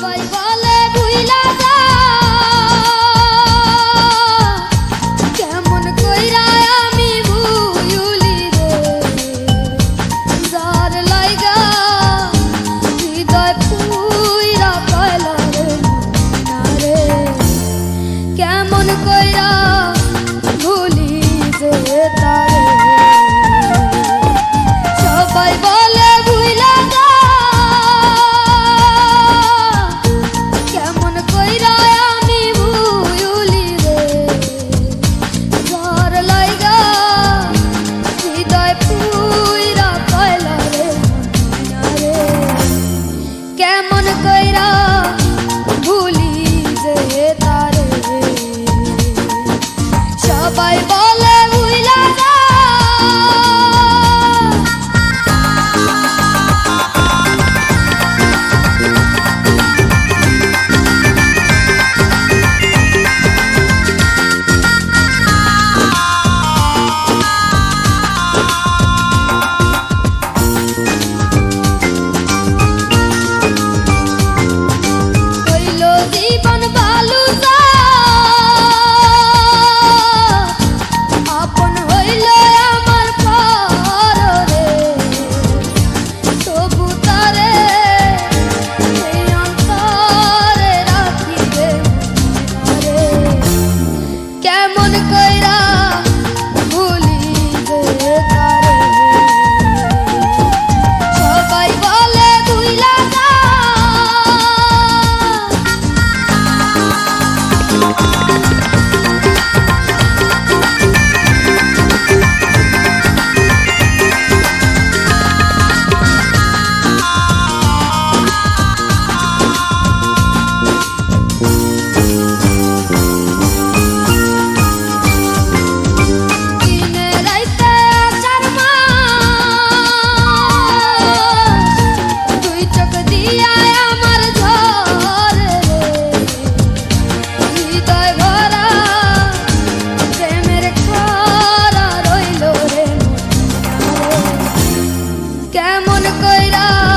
সবাই ভুলি যে তারে। সবাই i'm gonna যেমন কইরা